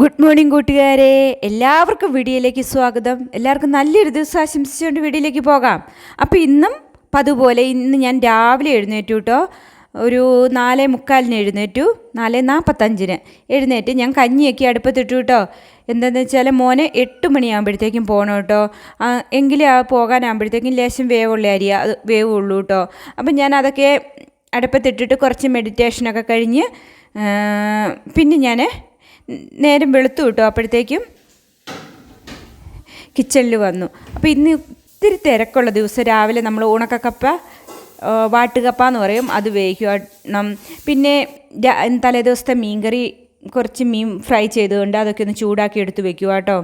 Good morning കൂട്ടുകാരെ. എല്ലാവർക്കും വീഡിയോയിലേക്ക് സ്വാഗതം. എല്ലാവർക്കും നല്ലൊരു ദിവസം ആശംസിച്ചുകൊണ്ട് വീഡിയോയിലേക്ക് പോകാം. അപ്പോൾ ഇന്നും പതുപോലെ ഇന്ന് ഞാൻ രാവിലെ എഴുന്നേറ്റു കേട്ടോ ഒരു നാലേ മുക്കാലിന് എഴുന്നേറ്റു. നാല് നാൽപ്പത്തഞ്ചിന് എഴുന്നേറ്റ് ഞാൻ കഞ്ഞിയൊക്കെ അടുപ്പത്തിട്ടു കേട്ടോ എന്താണെന്ന് വെച്ചാൽ മോനെ എട്ട് മണിയാകുമ്പോഴത്തേക്കും പോകണം കേട്ടോ എങ്കിലേ ആ പോകാനാകുമ്പോഴത്തേക്കും ലേശം വേവുള്ള അരി അത് വേവുള്ളൂ കേട്ടോ അപ്പം ഞാൻ അതൊക്കെ അടുപ്പത്തിട്ടിട്ട് കുറച്ച് മെഡിറ്റേഷനൊക്കെ കഴിഞ്ഞ് പിന്നെ ഞാൻ നേരം വെളുത്തു കിട്ടും. അപ്പോഴത്തേക്കും കിച്ചണിൽ വന്നു. അപ്പോൾ ഇന്ന് ഒത്തിരി തിരക്കുള്ള ദിവസം. രാവിലെ നമ്മൾ ഉണക്കക്കപ്പ വാട്ടുകപ്പ എന്ന് പറയും. അത് വേവിക്കണം. പിന്നെ തലേ ദിവസത്തെ മീൻകറി കുറച്ച് മീൻ ഫ്രൈ ചെയ്തുകൊണ്ട് അതൊക്കെ ഒന്ന് ചൂടാക്കി എടുത്ത് വെക്കുക കേട്ടോ.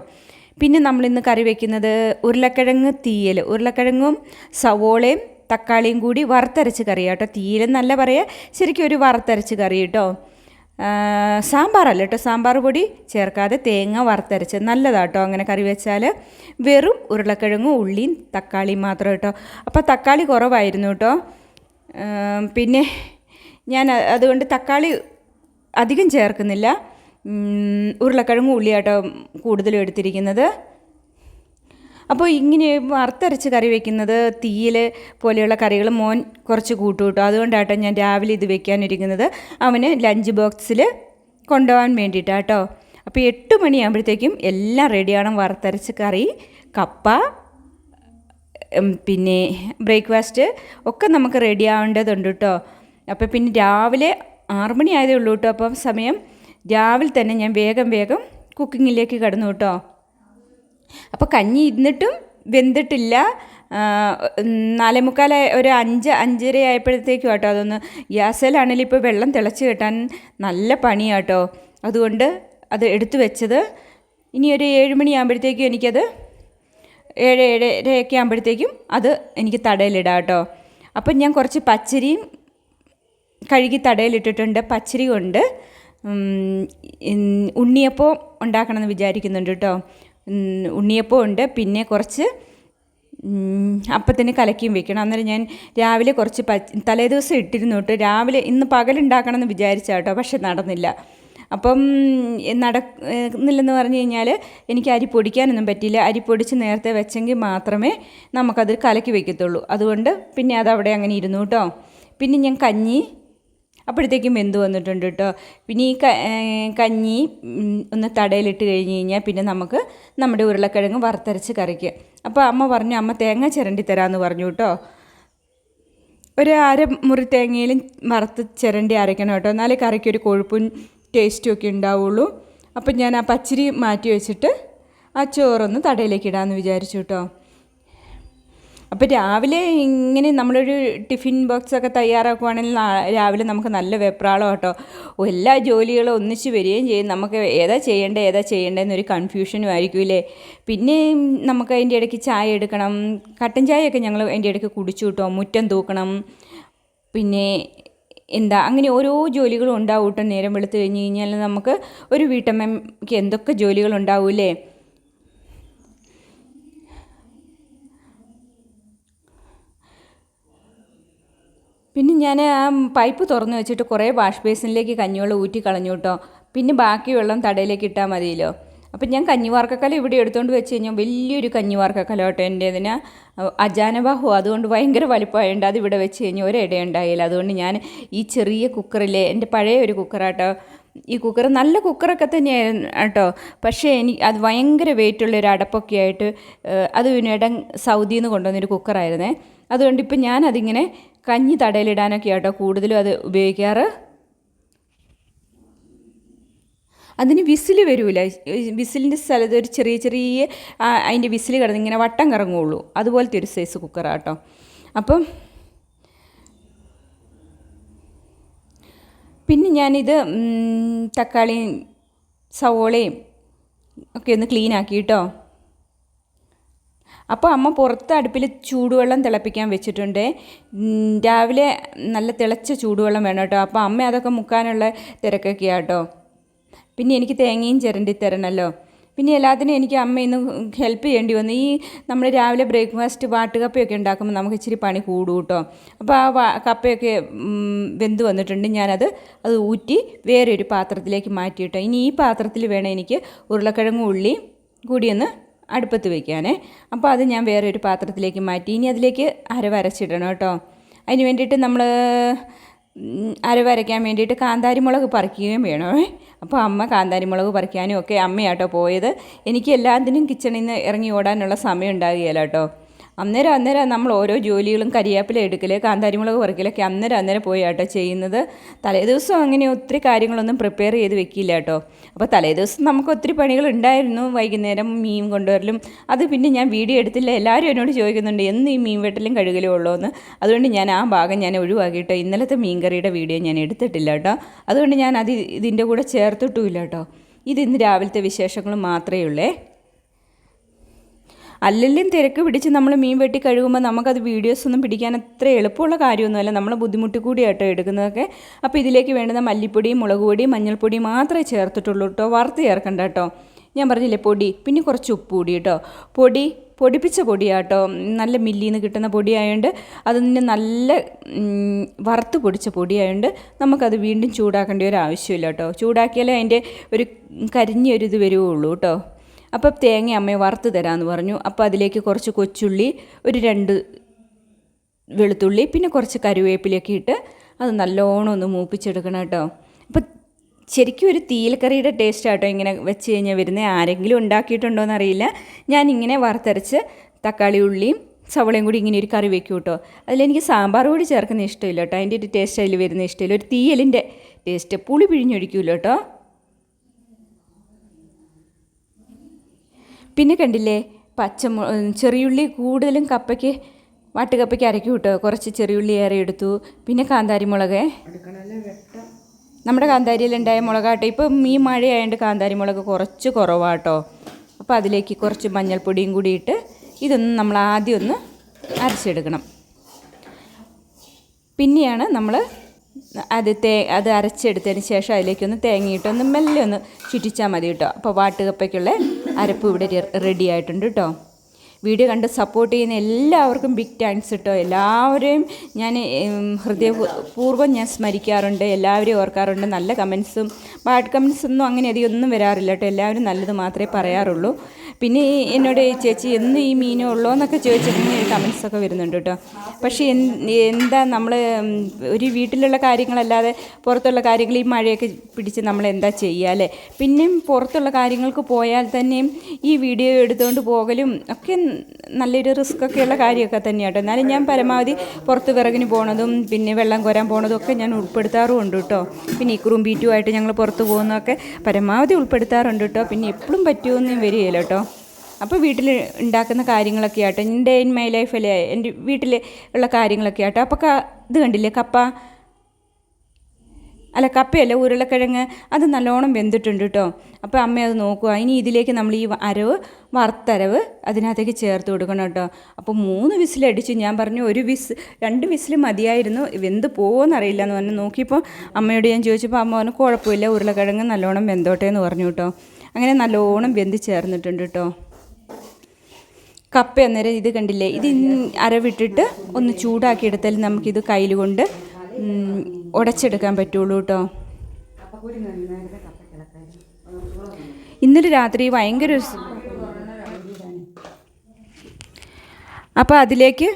പിന്നെ നമ്മൾ ഇന്ന് കറി വെക്കുന്നത് ഉരുളക്കിഴങ്ങ് തീയൽ ഉരുളക്കിഴങ്ങും സവോളയും തക്കാളിയും കൂടി വറുത്തരച്ച് കറി കേട്ടോ. തീയലെന്നല്ല പറയുക ശരിക്കും ഒരു വറുത്തരച്ച് കറി കേട്ടോ. സാമ്പാറല്ല കേട്ടോ. സാമ്പാർ പൊടി ചേർക്കാതെ തേങ്ങ വറുത്തരച്ച് നല്ലതാട്ടോ. അങ്ങനെ കറി വെച്ചാൽ വെറും ഉരുളക്കിഴങ്ങും ഉള്ളിയും തക്കാളിയും മാത്രം കേട്ടോ. അപ്പോൾ തക്കാളി കുറവായിരുന്നു കേട്ടോ. പിന്നെ ഞാൻ അതുകൊണ്ട് തക്കാളി അധികം ചേർക്കുന്നില്ല. ഉരുളക്കിഴങ്ങും ഉള്ളിയാട്ടോ കൂടുതലും എടുത്തിരിക്കുന്നത്. അപ്പോൾ ഇങ്ങനെ വറുത്തരച്ച് കറി വെക്കുന്നത് തീയിൽ പോലെയുള്ള കറികൾ മോൻ കുറച്ച് കൂട്ടു കിട്ടും അതുകൊണ്ടാട്ടോ ഞാൻ രാവിലെ ഇത് വെക്കാനിരിക്കുന്നത്. അവന് ലഞ്ച് ബോക്സിൽ കൊണ്ടുപോകാൻ വേണ്ടിയിട്ടാട്ടോ അപ്പോൾ എട്ട് മണിയാകുമ്പോഴത്തേക്കും എല്ലാം റെഡിയാണ് വറുത്തരച്ച് കറി കപ്പ പിന്നെ ബ്രേക്ക്ഫാസ്റ്റ് ഒക്കെ നമുക്ക് റെഡി ആവേണ്ടതുണ്ട് കേട്ടോ അപ്പോൾ പിന്നെ രാവിലെ ആറ് മണി ആയതേ ഉള്ളൂ കേട്ടോ അപ്പം സമയം രാവിലെ തന്നെ ഞാൻ വേഗം വേഗം കുക്കിങ്ങിലേക്ക് കടന്നു കേട്ടോ അപ്പോൾ കഞ്ഞി ഇരുന്നിട്ടും വെന്തിട്ടില്ല. ആ, ഉം, നാലേ മുക്കാല ഒരു അഞ്ച് അഞ്ചര ആയപ്പോഴത്തേക്കും കേട്ടോ അതൊന്ന് ഗ്യാസിലാണെങ്കിലും ഇപ്പോൾ വെള്ളം തിളച്ച് കിട്ടാൻ നല്ല പണിയാട്ടോ. അതുകൊണ്ട് അത് എടുത്തു വെച്ചത്. ഇനി ഒരു ഏഴ് മണിയാകുമ്പോഴത്തേക്കും എനിക്കത് ഏഴ് ഏഴരയൊക്കെ ആകുമ്പോഴത്തേക്കും അത് എനിക്ക് തടയിലിടാം കേട്ടോ അപ്പം ഞാൻ കുറച്ച് പച്ചരിയും കഴുകി തടയിലിട്ടിട്ടുണ്ട്. പച്ചരി കൊണ്ട് ഉണ്ണിയപ്പം ഉണ്ടാക്കണമെന്ന് വിചാരിക്കുന്നുണ്ട് കേട്ടോ. ഉണ്ണിയപ്പം ഉണ്ട്. പിന്നെ കുറച്ച് അപ്പത്തിന് കലക്കിയും വെക്കണം. അന്നേരം ഞാൻ രാവിലെ കുറച്ച് പച്ച തലേദിവസം ഇട്ടിരുന്നു കേട്ടോ. രാവിലെ ഇന്ന് പകലുണ്ടാക്കണമെന്ന് വിചാരിച്ച കേട്ടോ പക്ഷെ നടന്നില്ല. അപ്പം നടക്കുന്നില്ലെന്ന് പറഞ്ഞു കഴിഞ്ഞാൽ എനിക്ക് അരി പൊടിക്കാനൊന്നും പറ്റിയില്ല അരി പൊടിച്ച് നേരത്തെ വെച്ചെങ്കിൽ മാത്രമേ നമുക്കത് കലക്കി വെക്കത്തുള്ളൂ. അതുകൊണ്ട് പിന്നെ അതവിടെ അങ്ങനെ ഇരുന്നു കേട്ടോ. പിന്നെ ഞാൻ കഞ്ഞി അപ്പോഴത്തേക്കും വെന്ത് വന്നിട്ടുണ്ട് കേട്ടോ. പിന്നെ ഈ കഞ്ഞി ഒന്ന് തടയിലിട്ട് കഴിഞ്ഞ് കഴിഞ്ഞാൽ പിന്നെ നമുക്ക് നമ്മുടെ ഉരുളക്കിഴങ്ങ് വറുത്തരച്ച് കറിക്ക്. അപ്പോൾ അമ്മ പറഞ്ഞു അമ്മ തേങ്ങ ചിരണ്ടി തരാമെന്ന് പറഞ്ഞു കേട്ടോ. ഒരു അര മുറി തേങ്ങയിലും വറുത്ത് ചിരണ്ടി അരയ്ക്കണം കേട്ടോ. എന്നാലേ കറിക്ക് ഒരു കൊഴുപ്പും ടേസ്റ്റും ഒക്കെ ഉണ്ടാവുള്ളൂ. അപ്പം ഞാൻ ആ പച്ചരി മാറ്റി വെച്ചിട്ട് ആ ചോറൊന്ന് തടയിലേക്ക് ഇടാമെന്ന് വിചാരിച്ചു കേട്ടോ. അപ്പോൾ രാവിലെ ഇങ്ങനെ നമ്മളൊരു ടിഫിൻ ബോക്സ് ഒക്കെ തയ്യാറാക്കുവാണെങ്കിൽ രാവിലെ നമുക്ക് നല്ല വെപ്രാളം കേട്ടോ എല്ലാ ജോലികളും ഒന്നിച്ച് വരികയും ചെയ്യും. നമുക്ക് ഏതാ ചെയ്യേണ്ടത് ഏതാ ചെയ്യേണ്ടതെന്നൊരു കൺഫ്യൂഷനും ആയിരിക്കില്ലേ പിന്നെ നമുക്ക് അതിന്റെ ഇടയ്ക്ക് ചായ എടുക്കണം. കട്ടൻ ചായയൊക്കെ ഞങ്ങൾ അതിന്റെ ഇടയ്ക്ക് കുടിച്ചു കിട്ടും. മുറ്റം തൂക്കണം. പിന്നെ എന്താ അങ്ങനെ ഓരോ ജോലികളും ഉണ്ടാവും കേട്ടോ. നേരം വെളുത്ത് കഴിഞ്ഞ് കഴിഞ്ഞാൽ നമുക്ക് ഒരു വീട്ടമ്മയ്ക്ക് എന്തൊക്കെ ജോലികളുണ്ടാവൂലേ പിന്നെ ഞാൻ ആ പൈപ്പ് തുറന്നു വെച്ചിട്ട് കുറേ വാഷ് ബേസിനിലേക്ക് കഞ്ഞിവെള്ളം ഊറ്റി കളഞ്ഞു കേട്ടോ പിന്നെ ബാക്കി വെള്ളം തടയിലേക്ക് ഇട്ടാൽ മതിയല്ലോ. അപ്പം ഞാൻ കഞ്ഞിവാർക്കക്കല ഇവിടെ എടുത്തുകൊണ്ട് വെച്ച് കഴിഞ്ഞാൽ വലിയൊരു കഞ്ഞിവാർക്കക്കല കേട്ടോ എന്റെ ഇതിന് അജാനബാഹു. അതുകൊണ്ട് ഭയങ്കര വലിപ്പമായുണ്ട് അത് ഇവിടെ വെച്ച് കഴിഞ്ഞാൽ ഒരിട ഉണ്ടായില്ല അതുകൊണ്ട് ഞാൻ ഈ ചെറിയ കുക്കറിലെ എന്റെ പഴയ ഒരു കുക്കറാട്ടോ ഈ കുക്കർ നല്ല കുക്കറൊക്കെ തന്നെയായിരുന്നു കേട്ടോ. പക്ഷേ എനിക്ക് അത് ഭയങ്കര വെയിറ്റുള്ള ഒരു അടപ്പൊക്കെ ആയിട്ട് അത് പിന്നീട് സൗദിയിൽ നിന്ന് കൊണ്ടുവന്നൊരു കുക്കറായിരുന്നേ. അതുകൊണ്ട് ഇപ്പം ഞാനതിങ്ങനെ കഞ്ഞി തടയിലിടാനൊക്കെ ആട്ടോ കൂടുതലും അത് ഉപയോഗിക്കാറ്. അതിന് വിസിൽ വരില്ല വിസിലിന്റെ സ്ഥലത്ത് ഒരു ചെറിയ ചെറിയ അതിന്റെ വിസിൽ കിടന്ന് ഇങ്ങനെ വട്ടം കറങ്ങുള്ളൂ. അതുപോലത്തെ ഒരു സൈസ് കുക്കറാട്ടോ അപ്പം പിന്നെ ഞാനിത് തക്കാളിയും സവോളയും ഒക്കെ ഒന്ന് ക്ലീൻ ആക്കി കേട്ടോ അപ്പോൾ അമ്മ പുറത്ത് അടുപ്പിൽ ചൂടുവെള്ളം തിളപ്പിക്കാൻ വെച്ചിട്ടുണ്ട്. രാവിലെ നല്ല തിളച്ച ചൂടുവെള്ളം വേണം കേട്ടോ. അപ്പോൾ അമ്മ അതൊക്കെ മുക്കാനുള്ള തിരക്കൊക്കെയാണ് കേട്ടോ. പിന്നെ എനിക്ക് തേങ്ങയും ചിരണ്ടി തരണമല്ലോ പിന്നെ എല്ലാത്തിനും എനിക്ക് അമ്മ ഇന്ന് ഹെൽപ്പ് ചെയ്യേണ്ടി വന്നു. ഈ നമ്മൾ രാവിലെ ബ്രേക്ക്ഫാസ്റ്റ് വാട്ടുകപ്പയൊക്കെ ഉണ്ടാക്കുമ്പോൾ നമുക്ക് ഇച്ചിരി പണി കൂടും കേട്ടോ. അപ്പോൾ ആ കപ്പയൊക്കെ വെന്ത് വന്നിട്ടുണ്ട്. ഞാനത് അത് ഊറ്റി വേറെ ഒരു പാത്രത്തിലേക്ക് മാറ്റി കേട്ടോ. ഇനി ഈ പാത്രത്തിൽ വേണം എനിക്ക് ഉരുളക്കിഴങ്ങ് ഉള്ളി കൂടിയൊന്ന് അടുപ്പത്ത് വയ്ക്കാനേ അപ്പോൾ അത് ഞാൻ വേറെ ഒരു പാത്രത്തിലേക്ക് മാറ്റി. ഇനി അതിലേക്ക് അരവരച്ചിടണം കേട്ടോ. അതിന് വേണ്ടിയിട്ട് നമ്മൾ ഉം, അരവരയ്ക്കാൻ വേണ്ടിയിട്ട് കാന്താരി മുളക് പറിക്കുകയും വേണമേ അപ്പോൾ അമ്മ കാന്താരി മുളക് പറിക്കാനും ഒക്കെ അമ്മയാട്ടോ പോയത്. എനിക്ക് എല്ലാത്തിനും കിച്ചണിൽ നിന്ന് ഇറങ്ങി ഓടാനുള്ള സമയം ഉണ്ടാകുകയില്ല കേട്ടോ. അന്നേരം അന്നേരം നമ്മൾ ഓരോ ജോലികളും കരിയാപ്പില എടുക്കൽ കാന്താരിമുളക് പറിക്കലൊക്കെ അന്നേരം അന്നേരം പോയി കേട്ടോ ചെയ്യുന്നത്. തലേദിവസം അങ്ങനെ ഒത്തിരി കാര്യങ്ങളൊന്നും പ്രിപ്പയർ ചെയ്ത് വെക്കില്ല കേട്ടോ അപ്പോൾ തലേദിവസം നമുക്ക് ഒത്തിരി പണികൾ ഉണ്ടായിരുന്നു. വൈകുന്നേരം മീൻ കൊണ്ടുവരലും. അത് പിന്നെ ഞാൻ വീഡിയോ എടുത്തില്ല. എല്ലാവരും എന്നോട് ചോദിക്കുന്നുണ്ട് എന്ന് ഈ മീൻ വെട്ടലും കഴുകലും ഉള്ളൂ എന്ന് അതുകൊണ്ട് ഞാൻ ആ ഭാഗം ഞാൻ ഒഴിവാക്കിയിട്ടോ ഇന്നലത്തെ മീൻകറിയുടെ വീഡിയോ ഞാൻ എടുത്തിട്ടില്ല കേട്ടോ അതുകൊണ്ട് ഞാൻ അത് ഇതിന്റെ കൂടെ ചേർത്തിട്ടുമില്ല കേട്ടോ ഇത് ഇന്ന് രാവിലത്തെ വിശേഷങ്ങൾ മാത്രമേ ഉള്ളേ. അല്ലെങ്കിലും തിരക്ക് പിടിച്ച് നമ്മൾ മീൻ വെട്ടി കഴുകുമ്പോൾ നമുക്കത് വീഡിയോസ് ഒന്നും പിടിക്കാൻ അത്ര എളുപ്പമുള്ള കാര്യമൊന്നുമല്ല. നമ്മൾ ബുദ്ധിമുട്ടി കൂടിയാട്ടോ എടുക്കുന്നതൊക്കെ. അപ്പോൾ ഇതിലേക്ക് വേണ്ടുന്ന മല്ലിപ്പൊടി മുളക് പൊടിയും മഞ്ഞൾപ്പൊടിയും മാത്രമേ ചേർത്തിട്ടുള്ളൂ കേട്ടോ. വറുത്ത് ചേർക്കണ്ട കേട്ടോ. ഞാൻ പറഞ്ഞില്ലേ പൊടി? പിന്നെ കുറച്ച് ഉപ്പ് കൂടി കേട്ടോ. പൊടി പൊടിപ്പിച്ച പൊടിയാട്ടോ. നല്ല മില്ലിൽ നിന്ന് കിട്ടുന്ന പൊടിയായതുകൊണ്ട് അതിന് നല്ല വറുത്ത് പൊടിച്ച പൊടിയായതുകൊണ്ട് നമുക്കത് വീണ്ടും ചൂടാക്കേണ്ട ഒരു ആവശ്യമില്ല കേട്ടോ. ചൂടാക്കിയാലേ അതിന്റെ ഒരു കരിഞ്ഞൊരിത് വരുവുള്ളൂ കേട്ടോ. അപ്പോൾ തേങ്ങ അമ്മയെ വറുത്ത് തരാമെന്ന് പറഞ്ഞു. അപ്പോൾ അതിലേക്ക് കുറച്ച് കൊച്ചുള്ളി ഒരു രണ്ട് വെളുത്തുള്ളി പിന്നെ കുറച്ച് കരുവേപ്പിലൊക്കെ ഇട്ട് അത് നല്ലോണം ഒന്ന് മൂപ്പിച്ചെടുക്കണം കേട്ടോ. അപ്പം ശരിക്കും ഒരു തീലക്കറിയുടെ ടേസ്റ്റ് ആട്ടോ ഇങ്ങനെ വെച്ച് കഴിഞ്ഞാൽ വരുന്നത്. ആരെങ്കിലും ഉണ്ടാക്കിയിട്ടുണ്ടോ എന്നറിയില്ല ഞാൻ ഇങ്ങനെ വറുത്തരച്ച് തക്കാളി ഉള്ളിയും സവളയും കൂടി ഇങ്ങനെ ഒരു കറി വെക്കും കേട്ടോ. അതിലെനിക്ക് സാമ്പാർ കൂടി ചേർക്കുന്ന ഇഷ്ടമില്ല കേട്ടോ. അതിന്റെ ഒരു ടേസ്റ്റ് അതിൽ വരുന്ന ഇഷ്ടമില്ല. ഒരു തീയലിന്റെ ടേസ്റ്റ് പുളി പിഴിഞ്ഞൊഴിക്കൂല കേട്ടോ. പിന്നെ കണ്ടില്ലേ പച്ചമു ചെറിയുള്ളി കൂടുതലും കപ്പയ്ക്ക് വാട്ടുകപ്പയ്ക്ക് അരക്കി കിട്ടോ. കുറച്ച് ചെറിയുള്ളി ഏറെ എടുത്തു. പിന്നെ കാന്താരിമുളക് നമ്മുടെ കാന്താരിയിലുണ്ടായ മുളകാട്ടോ ഇപ്പം ഈ മഴയായതുകൊണ്ട് കാന്താരി മുളക് കുറച്ച് കുറവാട്ടോ അപ്പോൾ അതിലേക്ക് കുറച്ച് മഞ്ഞൾപ്പൊടിയും കൂടി ഇട്ട് ഇതൊന്ന് നമ്മൾ ആദ്യം ഒന്ന് അരച്ചെടുക്കണം. പിന്നെയാണ് നമ്മൾ അത് തേ അത് അരച്ചെടുത്തതിന് ശേഷം അതിലേക്കൊന്ന് തേങ്ങയിട്ടൊന്ന് മെല്ലെ ഒന്ന് ചുറ്റിച്ചാൽ മതി കേട്ടോ. അപ്പോൾ വാട്ടുകപ്പയ്ക്കുള്ള അരപ്പ് ഇവിടെ റെഡി ആയിട്ടുണ്ട് കേട്ടോ. വീഡിയോ കണ്ട് സപ്പോർട്ട് ചെയ്യുന്ന എല്ലാവർക്കും ബിഗ് താങ്ക്സ് കേട്ടോ. എല്ലാവരെയും ഞാൻ ഹൃദയപൂർവം ഞാൻ സ്മരിക്കാറുണ്ട്. എല്ലാവരെയും ഓർക്കാറുണ്ട്. നല്ല കമൻസും ബാഡ് കമൻസ് ഒന്നും അങ്ങനെ അധികം ഒന്നും വരാറില്ല കേട്ടോ. എല്ലാവരും നല്ലത് മാത്രമേ പറയാറുള്ളൂ. പിന്നെ എന്നോട് ചേച്ചി എന്ന് ഈ മീനേ ഉള്ളോ എന്നൊക്കെ ചോദിച്ചിങ്ങനെ കമൻസ് ഒക്കെ വരുന്നുണ്ട് കേട്ടോ. പക്ഷേ എന്താ നമ്മൾ ഒരു വീട്ടിലുള്ള കാര്യങ്ങളല്ലാതെ പുറത്തുള്ള കാര്യങ്ങൾ ഈ മഴയൊക്കെ പിടിച്ച് നമ്മൾ എന്താ ചെയ്യുക പിന്നെയും പുറത്തുള്ള കാര്യങ്ങൾക്ക് പോയാൽ തന്നെയും ഈ വീഡിയോ എടുത്തുകൊണ്ട് പോകലും ഒക്കെ നല്ലൊരു റിസ്ക് ഒക്കെയുള്ള കാര്യമൊക്കെ തന്നെയാണ് കേട്ടോ. എന്നാലും ഞാൻ പരമാവധി പുറത്ത് വിറകിന് പോണതും പിന്നെ വെള്ളം കോരാൻ പോണതും ഒക്കെ ഞാൻ ഉൾപ്പെടുത്താറുമുണ്ട് കേട്ടോ. പിന്നെ ഈ ഇക്കുറും ബീറ്റുമായിട്ട് ഞങ്ങൾ പുറത്ത് പോകുന്നതൊക്കെ പരമാവധി ഉൾപ്പെടുത്താറുണ്ട് കേട്ടോ. പിന്നെ എപ്പോഴും പറ്റുമെന്നും വരികയില്ല കേട്ടോ. അപ്പോൾ വീട്ടിൽ ഉണ്ടാക്കുന്ന കാര്യങ്ങളൊക്കെ ആട്ടോ. എന്റെ ഇൻ മൈ ലൈഫിലെ എന്റെ വീട്ടിൽ ഉള്ള കാര്യങ്ങളൊക്കെ ആട്ടോ. അപ്പോൾ ഇത് കണ്ടില്ലേ കപ്പ? അല്ല കപ്പയല്ല ഉരുളക്കിഴങ്ങ്. അത് നല്ലോണം വെന്തിട്ടുണ്ട് കേട്ടോ അപ്പോൾ അമ്മ അത് നോക്കുക ഇനി ഇതിലേക്ക് നമ്മൾ ഈ അരവ് വറുത്തരവ് അതിനകത്തേക്ക് ചേർത്ത് കൊടുക്കണം കേട്ടോ അപ്പോൾ മൂന്ന് വിസിലടിച്ച് ഞാൻ പറഞ്ഞു ഒരു വിസ് രണ്ട് വിസിൽ മതിയായിരുന്നു. വെന്ത് പോകുമെന്നറിയില്ല എന്ന് പറഞ്ഞു. നോക്കിയപ്പോൾ അമ്മയോട് ഞാൻ ചോദിച്ചപ്പോൾ അമ്മ പറഞ്ഞു കുഴപ്പമില്ല ഉരുളക്കിഴങ്ങ് നല്ലോണം വെന്തോട്ടെ എന്ന് പറഞ്ഞു കേട്ടോ അങ്ങനെ നല്ലോണം വെന്ത് ചേർന്നിട്ടുണ്ട് കേട്ടോ കപ്പ അന്നേരം ഇത് കണ്ടില്ലേ? ഇത് അരവിട്ടിട്ട് ഒന്ന് ചൂടാക്കി എടുത്താൽ നമുക്കിത് കയ്യിൽ കൊണ്ട് ഉടച്ചെടുക്കാൻ പറ്റുള്ളൂ കേട്ടോ ഇന്നലെ രാത്രി ഭയങ്കര അപ്പോൾ അതിലേക്ക്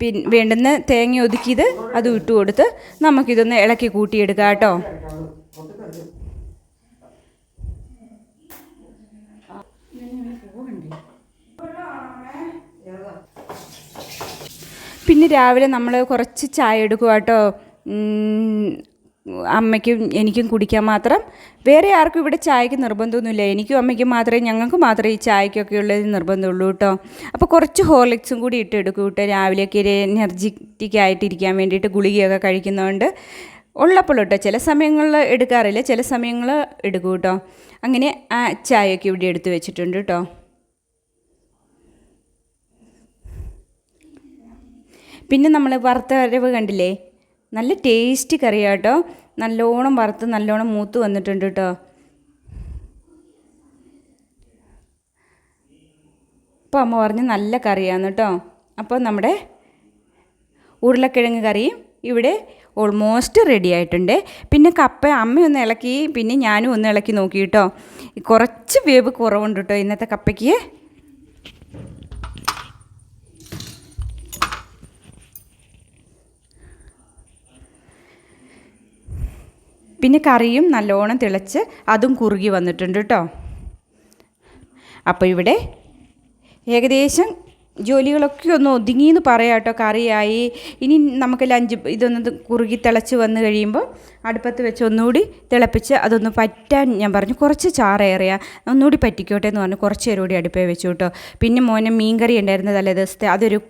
പിൻ വേണ്ടുന്ന തേങ്ങ ഒതുക്കിയത് അത് ഇട്ട് കൊടുത്ത് നമുക്കിതൊന്ന് ഇളക്കി കൂട്ടിയെടുക്കാം കേട്ടോ. പിന്നെ രാവിലെ നമ്മൾ കുറച്ച് ചായ എടുക്കുക കേട്ടോ. അമ്മയ്ക്കും എനിക്കും കുടിക്കാൻ മാത്രം. വേറെ ആർക്കും ഇവിടെ ചായക്ക് നിർബന്ധമൊന്നുമില്ല. എനിക്കും അമ്മയ്ക്കും മാത്രമേ ഞങ്ങൾക്ക് മാത്രമേ ഈ ചായക്കൊക്കെ ഉള്ളത് നിർബന്ധമുള്ളൂ കേട്ടോ. അപ്പോൾ കുറച്ച് ഹോർലിക്സും കൂടി ഇട്ട് എടുക്കും കേട്ടോ. രാവിലെയൊക്കെ ഒരു എനർജറ്റിക് ആയിട്ടിരിക്കാൻ വേണ്ടിയിട്ട് ഗുളികയൊക്കെ കഴിക്കുന്നതുകൊണ്ട് ഉള്ളപ്പോൾ കേട്ടോ ചില സമയങ്ങളിൽ എടുക്കാറില്ല. ചില സമയങ്ങൾ എടുക്കും കേട്ടോ. അങ്ങനെ ആ ചായയൊക്കെ ഇവിടെ എടുത്ത് വെച്ചിട്ടുണ്ട് കേട്ടോ. പിന്നെ നമ്മൾ വറുത്ത വരവ് കണ്ടില്ലേ? നല്ല ടേസ്റ്റ് കറിയാണ് കേട്ടോ നല്ലോണം വറുത്ത് നല്ലോണം മൂത്ത് വന്നിട്ടുണ്ട് കേട്ടോ അപ്പോൾ അമ്മ പറഞ്ഞ് നല്ല കറിയാണ് കേട്ടോ അപ്പോൾ നമ്മുടെ ഉരുളക്കിഴങ്ങ് കറിയും ഇവിടെ ഓൾമോസ്റ്റ് റെഡി ആയിട്ടുണ്ട്. പിന്നെ കപ്പ അമ്മയൊന്ന് ഇളക്കി പിന്നെ ഞാനും ഒന്ന് ഇളക്കി നോക്കി കേട്ടോ കുറച്ച് വേവ് കുറവുണ്ട് കേട്ടോ ഇന്നത്തെ കപ്പയ്ക്ക്. പിന്നെ കറിയും നല്ലോണം തിളച്ച് അതും കുറുകി വന്നിട്ടുണ്ട് കേട്ടോ അപ്പോൾ ഇവിടെ ഏകദേശം ജോലികളൊക്കെ ഒന്ന് ഒതുങ്ങിയെന്ന് പറയാം കേട്ടോ കറിയായി. ഇനി നമുക്ക് ലഞ്ച് ഇതൊന്ന് കുറുകി തിളച്ച് വന്ന് കഴിയുമ്പോൾ അടുപ്പത്ത് വെച്ച് ഒന്നുകൂടി തിളപ്പിച്ച് അതൊന്ന് പറ്റാൻ ഞാൻ പറഞ്ഞു കുറച്ച് ചാറേറിയ ഒന്നുകൂടി പറ്റിക്കോട്ടെ എന്ന് പറഞ്ഞു കുറച്ച് നേരം കൂടി അടുപ്പേ വെച്ചു കേട്ടോ പിന്നെ മോനെ മീൻകറി ഉണ്ടായിരുന്ന തലേ ദിവസത്തെ? അതൊരു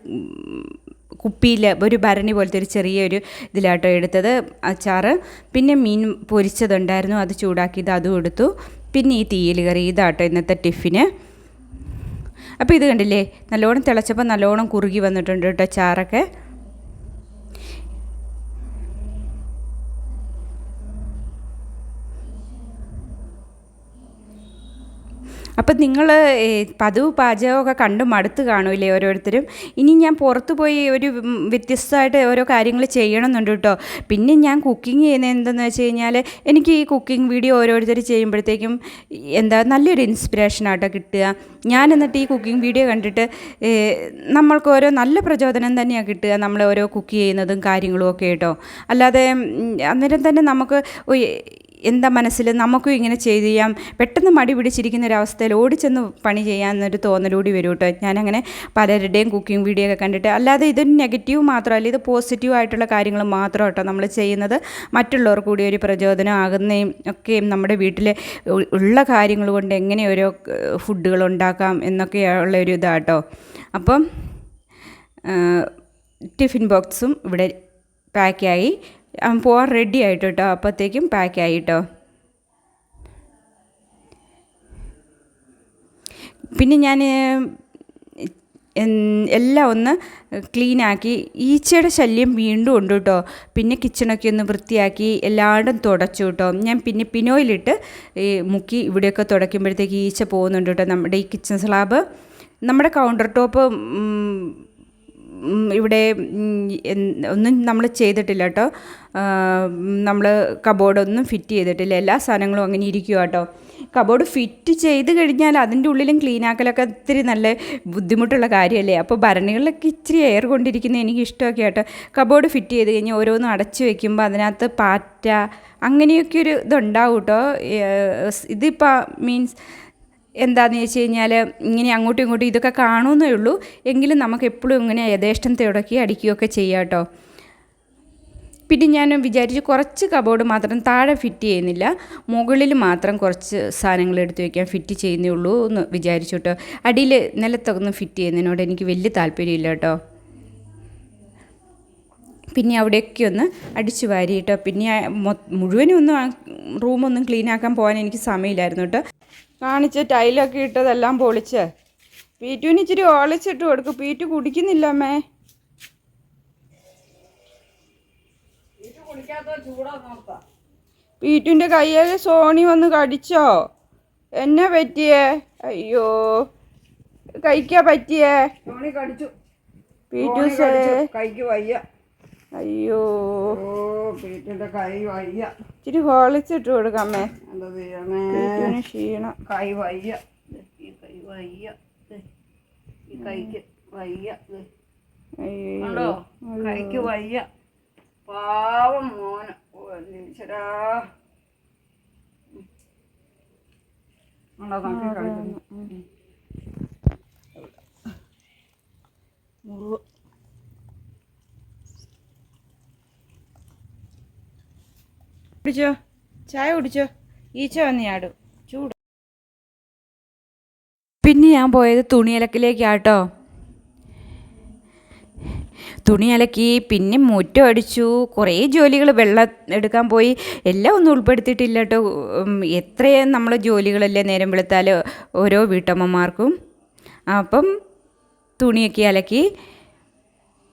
കുപ്പിയിൽ ഒരു ഭരണി പോലത്തെ ഒരു ചെറിയൊരു ഇതിലാട്ടോ എടുത്തത് അച്ചാറ്. പിന്നെ മീൻ പൊരിച്ചതുണ്ടായിരുന്നു അത് ചൂടാക്കിയത് അതും എടുത്തു. പിന്നെ ഈ തീയൽ കറി ഇതാട്ടോ ഇന്നത്തെ ടിഫിന്. അപ്പോൾ ഇത് കണ്ടില്ലേ നല്ലോണം തിളച്ചപ്പോൾ നല്ലോണം കുറുകി വന്നിട്ടുണ്ട് കേട്ടോ ചാറൊക്കെ അപ്പം നിങ്ങൾ പതിവ് പാചകമൊക്കെ കണ്ടും മടുത്ത് കാണൂലേ ഓരോരുത്തരും? ഇനി ഞാൻ പുറത്ത് പോയി ഒരു വ്യത്യസ്തമായിട്ട് ഓരോ കാര്യങ്ങൾ ചെയ്യണമെന്നുണ്ട് കേട്ടോ. പിന്നെ ഞാൻ കുക്കിംഗ് ചെയ്യുന്നത് എന്തെന്ന് വെച്ച് കഴിഞ്ഞാൽ എനിക്ക് ഈ കുക്കിംഗ് വീഡിയോ ഓരോരുത്തർ ചെയ്യുമ്പോഴത്തേക്കും എന്താ നല്ലൊരു ഇൻസ്പിറേഷനാട്ടോ കിട്ടുക. ഞാൻ എന്നിട്ട് ഈ കുക്കിംഗ് വീഡിയോ കണ്ടിട്ട് നമ്മൾക്ക് ഓരോ നല്ല പ്രചോദനം തന്നെയാണ് കിട്ടുക നമ്മൾ ഓരോ കുക്ക് ചെയ്യുന്നതും കാര്യങ്ങളും ഒക്കെ കേട്ടോ. അല്ലാതെ അന്നേരം തന്നെ നമുക്ക് എന്താ മനസ്സിൽ? നമുക്കും ഇങ്ങനെ ചെയ്ത് ചെയ്യാം. പെട്ടെന്ന് മടി പിടിച്ചിരിക്കുന്ന ഒരു അവസ്ഥയിൽ ഓടിച്ചെന്ന് പണി ചെയ്യാമെന്നൊരു തോന്നലൂടി വരും കേട്ടോ ഞാനങ്ങനെ പലരുടെയും കുക്കിംഗ് വീഡിയോ ഒക്കെ കണ്ടിട്ട്. അല്ലാതെ ഇതൊരു നെഗറ്റീവ് മാത്രമല്ല ഇത് പോസിറ്റീവ് ആയിട്ടുള്ള കാര്യങ്ങൾ മാത്രം കേട്ടോ നമ്മൾ ചെയ്യുന്നത്. മറ്റുള്ളവർ കൂടി ഒരു പ്രചോദനം ആകുന്നതും ഒക്കെയും നമ്മുടെ വീട്ടിലെ ഉള്ള കാര്യങ്ങൾ കൊണ്ട് എങ്ങനെ ഓരോ ഫുഡുകൾ ഉണ്ടാക്കാം എന്നൊക്കെയുള്ള ഒരു ഇതാട്ടോ. അപ്പം ടിഫിൻ ബോക്സും ഇവിടെ പാക്കായി. പോകാൻ റെഡി ആയിട്ട് കേട്ടോ അപ്പോഴത്തേക്കും പാക്കായി കേട്ടോ പിന്നെ ഞാൻ എല്ലാം ഒന്ന് ക്ലീനാക്കി ഈച്ചയുടെ ശല്യം വീണ്ടും ഉണ്ട് കേട്ടോ പിന്നെ കിച്ചണൊക്കെ ഒന്ന് വൃത്തിയാക്കി എല്ലായിടും തുടച്ചു കേട്ടോ ഞാൻ പിന്നെ പിനോയിലിട്ട് ഈ മുക്കി ഇവിടെയൊക്കെ തുടയ്ക്കുമ്പോഴത്തേക്ക് ഈച്ച പോകുന്നുണ്ട് കേട്ടോ നമ്മുടെ ഈ കിച്ചൺ സ്ലാബ് നമ്മുടെ കൗണ്ടർ ടോപ്പ് ഇവിടെ ഒന്നും നമ്മൾ ചെയ്തിട്ടില്ല കേട്ടോ. നമ്മൾ കബോർഡൊന്നും ഫിറ്റ് ചെയ്തിട്ടില്ല. എല്ലാ സാധനങ്ങളും അങ്ങനെ ഇരിക്കുക കേട്ടോ കബോർഡ് ഫിറ്റ് ചെയ്ത് കഴിഞ്ഞാൽ അതിന്റെ ഉള്ളിലും ക്ലീൻ ആക്കലൊക്കെ ഇത്തിരി നല്ല ബുദ്ധിമുട്ടുള്ള കാര്യമല്ലേ? അപ്പോൾ ഭരണികളിലൊക്കെ ഇച്ചിരി എയർ കൊണ്ടിരിക്കുന്നത് എനിക്ക് ഇഷ്ടമൊക്കെ ആട്ടോ. കബോർഡ് ഫിറ്റ് ചെയ്ത് കഴിഞ്ഞാൽ ഓരോന്നും അടച്ച് വെക്കുമ്പോൾ അതിനകത്ത് പാറ്റ അങ്ങനെയൊക്കെ ഒരു ഇതുണ്ടാവും കേട്ടോ. ഇതിപ്പോൾ മീൻസ് എന്താണെന്ന് വെച്ച് കഴിഞ്ഞാൽ ഇങ്ങനെ അങ്ങോട്ടും ഇങ്ങോട്ടും ഇതൊക്കെ കാണുമെന്നേ ഉള്ളൂ. എങ്കിലും നമുക്ക് എപ്പോഴും ഇങ്ങനെ യഥേഷ്ടം തുടക്കി അടിക്കുകയൊക്കെ ചെയ്യാം കേട്ടോ. പിന്നെ ഞാൻ വിചാരിച്ച് കുറച്ച് കബോർഡ് മാത്രം താഴെ ഫിറ്റ് ചെയ്യുന്നില്ല. മുകളിൽ മാത്രം കുറച്ച് സാധനങ്ങൾ എടുത്ത് വയ്ക്കാൻ ഫിറ്റ് ചെയ്യുന്നേ ഉള്ളൂ എന്ന് വിചാരിച്ചു കേട്ടോ. അടിയിൽ നിലത്തൊന്നും ഫിറ്റ് ചെയ്യുന്നതിനോട് എനിക്ക് വലിയ താല്പര്യമില്ല കേട്ടോ. പിന്നെ അവിടെയൊക്കെ ഒന്ന് അടിച്ചു വാരി കേട്ടോ. പിന്നെ മുഴുവനും ഒന്നും റൂമൊന്നും ക്ലീൻ ആക്കാൻ പോകാൻ എനിക്ക് സമയമില്ലായിരുന്നു കേട്ടോ. കാണിച്ച് ടൈലൊക്കെ ഇട്ടതെല്ലാം പൊളിച്ച്. പീറ്റുവിന് ഇച്ചിരി ഓളിച്ചിട്ട് കൊടുക്കും. പീറ്റു കുടിക്കുന്നില്ല അമ്മേ. പീറ്റുവിന്റെ കയ്യിൽ സോണി വന്ന് കടിച്ചോ? എന്നെ പറ്റിയേ? അയ്യോ. കഴിക്കാ പറ്റിയേ? സോണി കടിച്ചു. പീറ്റു. കൈക്ക് വയ്യ. അയ്യോ കൈ വയ്യ ഇച്ചിരി ഹോളിച്ചിട്ട് കൊടുക്കാമേ എന്താ ചെയ്യണേ ക്ഷീണം കൈ വയ്യ ഈ കൈ വയ്യ ഈ കൈക്ക് വയ്യ. അയ്യോ കൈക്ക് വയ്യ പാവം മോന ഈശ്വരാ മുറിവ് കുടിച്ചോ. ചായ കുടിച്ചോ. ഈച്ച വന്ന് ചാടും. ചൂട്. പിന്നെ ഞാൻ പോയത് തുണി അലക്കിലേക്കാട്ടോ തുണി അലക്കി പിന്നെ മുറ്റം അടിച്ചു. കുറേ ജോലികൾ വെള്ളം എടുക്കാൻ പോയി. എല്ലാം ഒന്നും ഉൾപ്പെടുത്തിയിട്ടില്ല കേട്ടോ എത്രയും നമ്മൾ ജോലികളല്ലേ നേരം വെളുത്താൽ ഓരോ വീട്ടമ്മമാർക്കും. അപ്പം തുണിയൊക്കെ അലക്കി.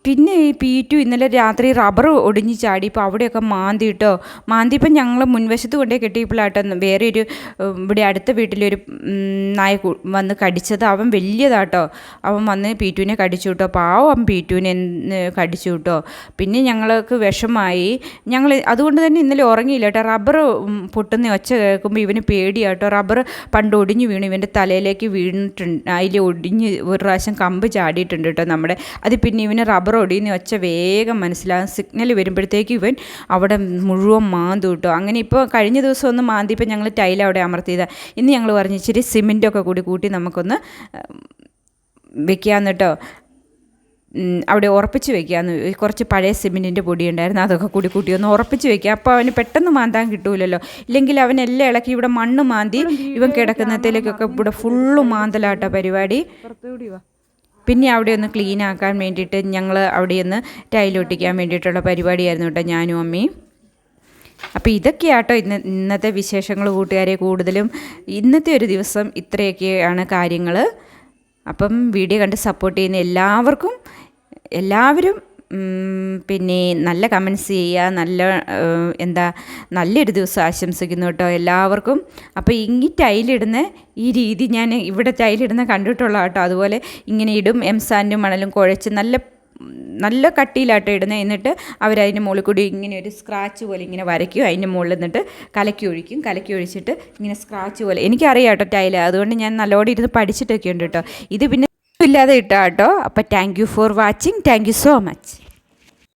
പിന്നെ ഈ പീറ്റു ഇന്നലെ രാത്രി റബ്ബർ ഒടിഞ്ഞ് ചാടി. ഇപ്പോൾ അവിടെയൊക്കെ മാന്തി കേട്ടോ മാന്തി ഇപ്പം ഞങ്ങൾ മുൻവശത്ത് കൊണ്ടേ കെട്ടിയപ്പോഴാട്ടോ വേറെ ഒരു ഇവിടെ അടുത്ത വീട്ടിലൊരു നായ വന്ന് കടിച്ചത്. അവൻ വലിയതാട്ടോ. അവൻ വന്ന് പീറ്റുവിനെ കടിച്ചു കിട്ടോ പാവം പീറ്റുവിനെ കടിച്ചു കിട്ടോ പിന്നെ ഞങ്ങൾക്ക് വിഷമായി. ഞങ്ങൾ അതുകൊണ്ട് തന്നെ ഇന്നലെ ഉറങ്ങിയില്ല കേട്ടോ റബ്ബർ പൊട്ടുന്ന ഒച്ച കേൾക്കുമ്പോൾ ഇവന് പേടിയാട്ടോ. റബ്ബർ പണ്ട് ഒടിഞ്ഞു വീണു ഇവന്റെ തലയിലേക്ക് വീണിട്ടുണ്ട്. അതിൽ ഒടിഞ്ഞ് ഒരു പ്രാവശ്യം കമ്പ് ചാടിയിട്ടുണ്ട് കേട്ടോ നമ്മുടെ. അത് പിന്നെ ഇവന് റബ്ബർ ഒടിയുന്ന ഒച്ച വേഗം മനസ്സിലാകും സിഗ്നൽ വരുമ്പോഴത്തേക്ക് ഇവൻ അവിടെ മുഴുവൻ മാന്തു കിട്ടും. അങ്ങനെ ഇപ്പോൾ കഴിഞ്ഞ ദിവസം ഒന്ന് മാന്തി ഇപ്പം ഞങ്ങൾ ടൈൽ അവിടെ അമർത്തിയതാണ് ഇന്ന് ഞങ്ങൾ പറഞ്ഞു ഇച്ചിരി സിമെന്റൊക്കെ കൂടി കൂട്ടി നമുക്കൊന്ന് വെക്കാമെന്ന് കേട്ടോ അവിടെ ഉറപ്പിച്ച് വെക്കാമെന്ന് കുറച്ച് പഴയ സിമെന്റിന്റെ പൊടി ഉണ്ടായിരുന്നു അതൊക്കെ കൂടി കൂട്ടി ഒന്ന് ഉറപ്പിച്ച് വെക്കുക അപ്പോൾ അവന് പെട്ടെന്ന് മാന്താൻ കിട്ടൂലല്ലോ. ഇല്ലെങ്കിൽ അവൻ എല്ലാം ഇളക്കി ഇവിടെ മണ്ണ് മാന്തി ഇവൻ കിടക്കുന്നതിലേക്കൊക്കെ ഇവിടെ ഫുള്ള് മാന്തലാട്ടോ പരിപാടി. പിന്നെ അവിടെ ഒന്ന് ക്ലീൻ ആക്കാൻ വേണ്ടിയിട്ട് ഞങ്ങൾ അവിടെ ഒന്ന് ടൈലൊട്ടിക്കാൻ വേണ്ടിയിട്ടുള്ള പരിപാടിയായിരുന്നു കേട്ടോ ഞാനും അമ്മയും. അപ്പോൾ ഇതൊക്കെയാട്ടോ ഇന്ന് ഇന്നത്തെ വിശേഷങ്ങൾ കൂട്ടുകാരെ കൂടുതലും. ഇന്നത്തെ ഒരു ദിവസം ഇത്രയൊക്കെയാണ് കാര്യങ്ങൾ അപ്പം വീഡിയോ കണ്ട് സപ്പോർട്ട് ചെയ്യുന്ന എല്ലാവർക്കും എല്ലാവരും പിന്നെ നല്ല കമൻസ് ചെയ്യുക നല്ല എന്താ നല്ലൊരു ദിവസം ആശംസിക്കുന്നു കേട്ടോ എല്ലാവർക്കും. അപ്പോൾ ഇങ്ങി ടൈലിടുന്ന ഈ രീതി ഞാൻ ഇവിടെ ടൈലിടുന്ന കണ്ടിട്ടുള്ള കേട്ടോ. അതുപോലെ ഇങ്ങനെ ഇടും എം സാൻഡും മണലും കുഴച്ച് നല്ല നല്ല കട്ടിയിലാട്ടോ ഇടുന്നത് എന്നിട്ട് അവരതിന്റെ മുകളിൽ കൂടി ഇങ്ങനെ ഒരു സ്ക്രാച്ച് പോലെ ഇങ്ങനെ വരയ്ക്കും അതിന്റെ മുകളിൽ നിന്നിട്ട് കലക്കി ഒഴിക്കും. കലക്കി ഒഴിച്ചിട്ട് ഇങ്ങനെ സ്ക്രാച്ച് പോലെ. എനിക്കറിയാം കേട്ടോ ടൈൽ. അതുകൊണ്ട് ഞാൻ നല്ലോണം ഇരുന്ന് പഠിച്ചിട്ടൊക്കെ ഉണ്ട് കേട്ടോ. ഇത് പിന്നെ ഇല്ലാതെ ഇട്ടാട്ടോ. അപ്പോൾ thank you for watching thank you so much